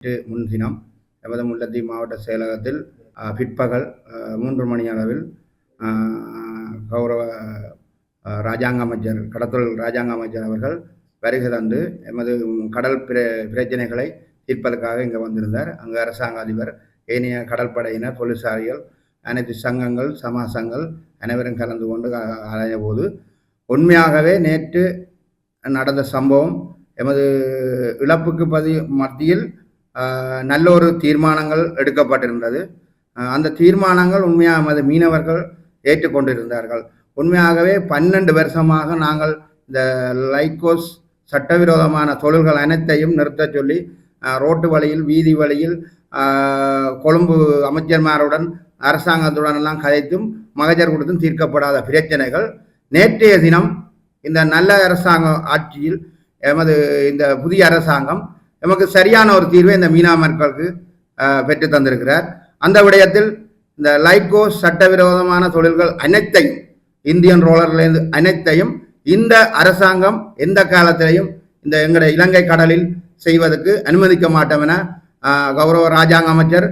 முன்தினம் எமது முல்லத்தி மாவட்ட செயலகத்தில் பிற்பகல் மூன்று மணி அளவில் கௌரவ ராஜாங்க அமைச்சர் கடத்தொழில் ராஜாங்க அமைச்சர் அவர்கள் வருகை தந்து எமது கடல் பிர பிரச்சனைகளை தீர்ப்பதற்காக இங்கே வந்திருந்தார். அங்கு அரசாங்க அதிபர் ஏனைய கடற்படையினர் போலீசாரிகள் அனைத்து சங்கங்கள் சமாசங்கள் அனைவரும் கலந்து கொண்டு அடைய அலைய போது உண்மையாகவே நேற்று நடந்த சம்பவம் எமது இழப்புக்கு பதி மத்தியில் நல்ல ஒரு தீர்மானங்கள் எடுக்கப்பட்டிருந்தது. அந்த தீர்மானங்கள் உண்மையாக நமது மீனவர்கள் ஏற்றுக்கொண்டிருந்தார்கள். உண்மையாகவே பன்னெண்டு வருஷமாக நாங்கள் இந்த லைக்கோஸ் சட்டவிரோதமான தொழில்கள் அனைத்தையும் நிறுத்தச் சொல்லி ரோட்டு வழியில் வீதி வழியில் கொழும்பு அமைச்சர்மாருடன் அரசாங்கத்துடன் எல்லாம் கதைத்தும் மகஜர் கொடுத்தும் தீர்க்கப்படாத பிரச்சனைகள். நேற்றைய தினம் இந்த நல்ல அரசாங்க ஆட்சியில் எமது இந்த புதிய அரசாங்கம் நமக்கு சரியான ஒரு தீர்வை இந்த மீனா மக்களுக்கு பெற்று தந்திருக்கிறார். அந்த விடயத்தில் இந்த லைகோ சட்டவிரோதமான தொழில்கள் அனைத்தையும் இந்தியன் ரோலர்லேருந்து அனைத்தையும் இந்த அரசாங்கம் எந்த காலத்திலையும் இந்த எங்களுடைய இலங்கை கடலில் செய்வதற்கு அனுமதிக்க மாட்டோம் என கௌரவ ராஜாங்க அமைச்சர்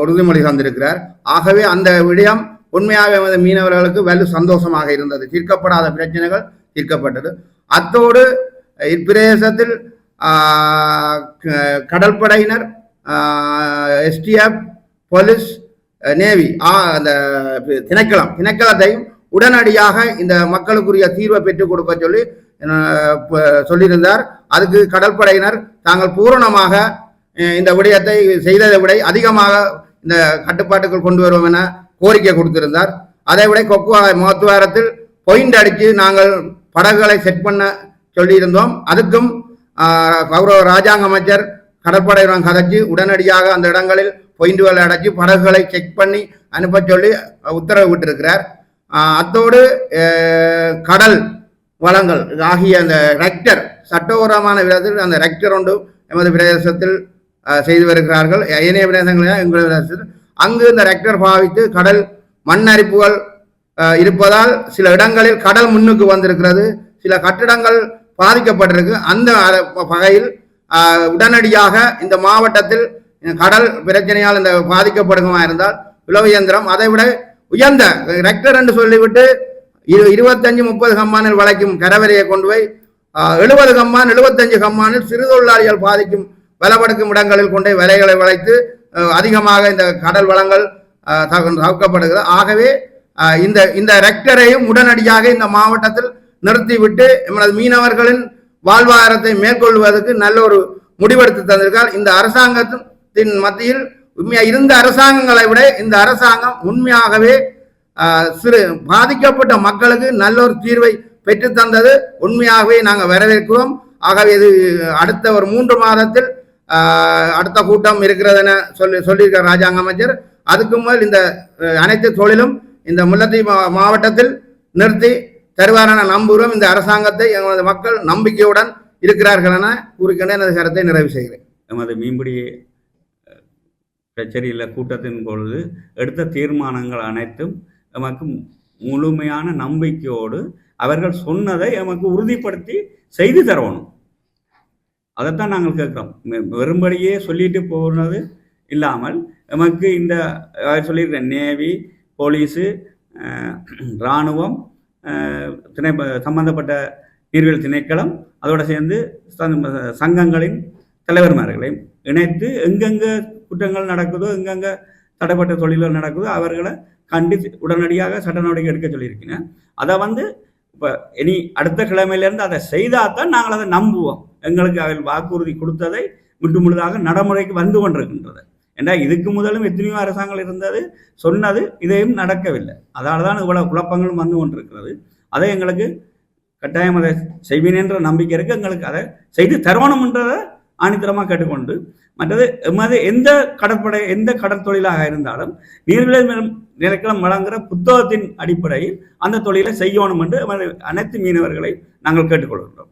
உறுதிமொழி தந்திருக்கிறார். ஆகவே அந்த விடயம் உண்மையாகவே எமது மீனவர்களுக்கு வலு சந்தோஷமாக இருந்தது. தீர்க்கப்படாத பிரச்சனைகள் தீர்க்கப்பட்டது. அத்தோடு இப்பிரதேசத்தில் கடற்படையினர் எஸ்டிஎஃப் போலீஸ் நேவி அந்த திணைக்களம் திணைக்களத்தையும் உடனடியாக இந்த மக்களுக்குரிய தீர்வை பெற்றுக் கொடுக்க சொல்லி சொல்லியிருந்தார். அதுக்கு கடற்படையினர் தாங்கள் பூரணமாக இந்த விடயத்தை செய்ததை விட அதிகமாக இந்த கட்டுப்பாட்டுக்குள் கொண்டு வருவோம் என கோரிக்கை கொடுத்திருந்தார். அதை விட கொக்குவா மோத்துவாரத்தில் பொயிண்ட் அடித்து நாங்கள் படகுகளை செட் பண்ண சொல்லியிருந்தோம். அதுக்கும் கௌரவ ராஜாங்க அமைச்சர் கடற்படையுடன் கதைச்சு உடனடியாக அந்த இடங்களில் பொயிண்டுகளை அடைச்சி படகுகளை செக் பண்ணி அனுப்ப சொல்லி உத்தரவு விட்டிருக்கிறார். அத்தோடு கடல் வளங்கள் ஆகிய அந்த ரெக்டர் சட்டபூர்வமான விதத்தில் அந்த ரெக்டர் ஒன்று எமது பிரதேசத்தில் செய்து வருகிறார்கள். ஏனைய பிரதேசங்களில் எங்கள் பிரதேசத்தில். அங்கு இந்த ரெக்டர் பாவித்து கடல் மண் அரிப்புகள் இருப்பதால் சில இடங்களில் கடல் முன்னுக்கு வந்திருக்கிறது. சில கட்டிடங்கள் பாதிக்கப்பட்டிருக்கு. அந்த வகையில் உடனடியாக இந்த மாவட்டத்தில் கடல் பிரச்சனையால் இந்த பாதிக்கப்படுமா இருந்தால் உழவு இயந்திரம் அதை விட உயர்ந்த ரெக்டர் என்று சொல்லிவிட்டு இரு இருபத்தஞ்சு முப்பது கம்மானில் வளைக்கும் கரவரையை கொண்டு போய் எழுபது கம்மான் எழுபத்தஞ்சு கம்மானில் சிறு தொழிலாளிகள் பாதிக்கும் வலப்படுக்கும் இடங்களில் கொண்டு போய் விலைகளை வளைத்து அதிகமாக இந்த கடல் வளங்கள் அஹ், தவிர்க்கப்படுகிறது. ஆகவே இந்த இந்த ரெக்டரையும் உடனடியாக இந்த மாவட்டத்தில் நிறுத்திவிட்டு எமது மீனவர்களின் வாழ்வாதாரத்தை மேற்கொள்வதற்கு நல்ல ஒரு முடிவெடுத்து தந்திருக்கார் இந்த அரசாங்கத்தின் மத்தியில் உண்மையா இருந்த அரசாங்கங்களை விட இந்த அரசாங்கம் உண்மையாகவே சிறு பாதிக்கப்பட்ட மக்களுக்கு நல்ல ஒரு தீர்வை பெற்று தந்தது. உண்மையாகவே நாங்கள் வரவேற்கிறோம். ஆகவே இது அடுத்த ஒரு மூன்று மாதத்தில் அடுத்த கூட்டம் இருக்கிறது என சொல்லி சொல்லியிருக்கார் ராஜாங்க அமைச்சர். அதுக்கு முதல் இந்த அனைத்து தொழிலும் இந்த முல்லத்தீவு மா- மாவட்டத்தில் நிறுத்தி தருவாரான நம்புகிறோம். இந்த அரசாங்கத்தை எங்களது மக்கள் நம்பிக்கையுடன் இருக்கிறார்கள் என கூறிக்கொண்டு எனது கருத்தை நிறைவு செய்கிறேன். எமது மீன்பிடி கச்சேரியில் கூட்டத்தின் பொழுது எடுத்த தீர்மானங்கள் அனைத்தும் எமக்கு முழுமையான நம்பிக்கையோடு அவர்கள் சொன்னதை எமக்கு உறுதிப்படுத்தி செய்து தரணும். அதைத்தான் நாங்கள் கேட்குறோம். வெறும்படியே சொல்லிட்டு போனது இல்லாமல் எமக்கு இந்த சொல்லியிருக்கிற நேவி போலீஸு இராணுவம் திணை சம்பந்தப்பட்ட நீர்வீழ் திணைக்களம் அதோடு சேர்ந்து சங்கங்களின் தலைவர்மார்களையும் இணைத்து எங்கெங்கே குற்றங்கள் நடக்குதோ எங்கெங்கே தடைப்பட்ட தொழில்கள் நடக்குதோ அவர்களை கண்டித்து உடனடியாக சட்ட நடவடிக்கை எடுக்க சொல்லியிருக்கீங்க. அதை வந்து இப்போ இனி அடுத்த கிழமையிலேருந்து அதை செய்தால் தான் நாங்கள் அதை நம்புவோம். எங்களுக்கு அவர்கள் வாக்குறுதி கொடுத்ததை முற்று முழுதாக நடைமுறைக்கு வந்து கொண்டிருக்கின்றது. ஏன்னா இதுக்கு முதலும் எத்தனையோ அரசாங்கம் இருந்தது? சொன்னது இதையும் நடக்கவில்லை. அதால் தான் இவ்வளோ குழப்பங்களும் வந்து கொண்டிருக்கிறது. அதை எங்களுக்கு கட்டாயம் அதை செய்வேன் என்ற நம்பிக்கை இருக்குது எங்களுக்கு அதை செய்து தரணும்ன்றதை ஆணித்தரமாக கேட்டுக்கொண்டு மற்றது எமது எந்த கடற்படை எந்த கடற்தொழிலாக இருந்தாலும் நீர்நிலை நிலைக்களம் வழங்குகிற புத்தகத்தின் அடிப்படையில் அந்த தொழிலை செய்யணும் என்று எமது அனைத்து மீனவர்களை நாங்கள் கேட்டுக்கொள்கின்றோம்.